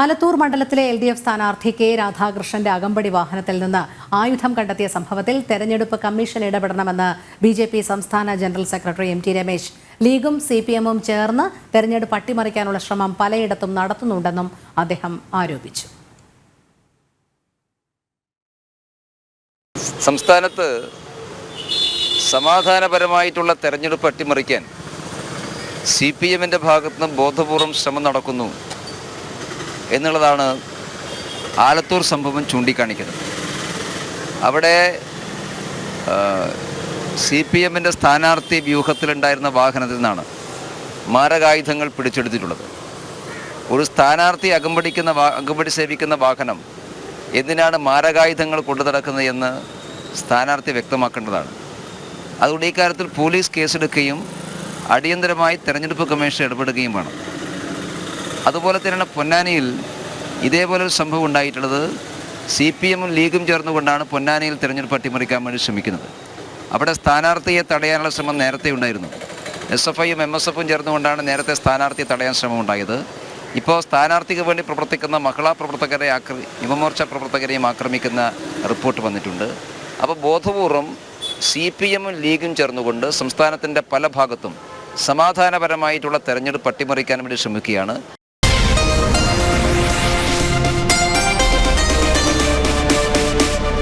ആലത്തൂർ മണ്ഡലത്തിലെ L D F സ്ഥാനാർത്ഥി K രാധാകൃഷ്ണന്റെ അകമ്പടി വാഹനത്തിൽ നിന്ന് ആയുധം കണ്ടെത്തിയ സംഭവത്തിൽ തെരഞ്ഞെടുപ്പ് കമ്മീഷൻ ഇടപെടണമെന്ന് ബി ജെ പി സംസ്ഥാന general secretary M T Ramesh. ലീഗും സി പി എമ്മും ചേർന്ന് തെരഞ്ഞെടുപ്പ് അട്ടിമറിക്കാനുള്ള ശ്രമം പലയിടത്തും നടത്തുന്നുണ്ടെന്നും അദ്ദേഹം ആരോപിച്ചു. സംസ്ഥാനത്ത് സമാധാനപരമായിട്ടുള്ള തെരഞ്ഞെടുപ്പ് അട്ടിമറിക്കാൻ സി പി എമ്മിന്റെ ഭാഗത്തുനിന്ന് ബോധപൂർവം ശ്രമം നടക്കുന്നു. എന്നുള്ളതാണ് ആലത്തൂർ സംഭവം ചൂണ്ടിക്കാണിക്കുന്നത്. അവിടെ സി പി എമ്മിന്റെ സ്ഥാനാർത്ഥി വ്യൂഹത്തിലുണ്ടായിരുന്ന വാഹനത്തിൽ നിന്നാണ് മാരകായുധങ്ങൾ പിടിച്ചെടുത്തിട്ടുള്ളത്. ഒരു സ്ഥാനാർത്ഥി അകമ്പടിക്കുന്ന അകമ്പടി സേവിക്കുന്ന വാഹനം എന്തിനാണ് മാരകായുധങ്ങൾ കൊണ്ടു നടക്കുന്നത് എന്ന് സ്ഥാനാർത്ഥി വ്യക്തമാക്കേണ്ടതാണ്. അതുകൊണ്ട് ഈ കാര്യത്തിൽ പോലീസ് കേസെടുക്കുകയും അടിയന്തരമായി തെരഞ്ഞെടുപ്പ് കമ്മീഷൻ ഇടപെടുകയും വേണം. അതുപോലെ തന്നെയാണ് പൊന്നാനിയിൽ ഇതേപോലൊരു സംഭവം ഉണ്ടായിട്ടുള്ളത്. സി പി എമ്മും ലീഗും ചേർന്നുകൊണ്ടാണ് പൊന്നാനിയിൽ തിരഞ്ഞെടുപ്പ് അട്ടിമറിക്കാൻ വേണ്ടി ശ്രമിക്കുന്നത്. അവിടെ സ്ഥാനാർത്ഥിയെ തടയാനുള്ള ശ്രമം നേരത്തെ ഉണ്ടായിരുന്നു. എസ് എഫ് ഐയും എം എസ് എഫും ചേർന്നുകൊണ്ടാണ് നേരത്തെ സ്ഥാനാർത്ഥിയെ തടയാൻ ശ്രമം ഉണ്ടായത് ഇപ്പോൾ സ്ഥാനാർത്ഥിക്ക് വേണ്ടി പ്രവർത്തിക്കുന്ന മഹിളാ പ്രവർത്തകരെ ആക്രമി യുവമോർച്ച പ്രവർത്തകരെയും ആക്രമിക്കുന്ന റിപ്പോർട്ട് വന്നിട്ടുണ്ട്. അപ്പോൾ ബോധപൂർവം സി പി എമ്മും ലീഗും ചേർന്നുകൊണ്ട് സംസ്ഥാനത്തിന്റെ പല ഭാഗത്തും സമാധാനപരമായിട്ടുള്ള തെരഞ്ഞെടുപ്പ് അട്ടിമറിക്കാൻ വേണ്ടി ശ്രമിക്കുകയാണ്.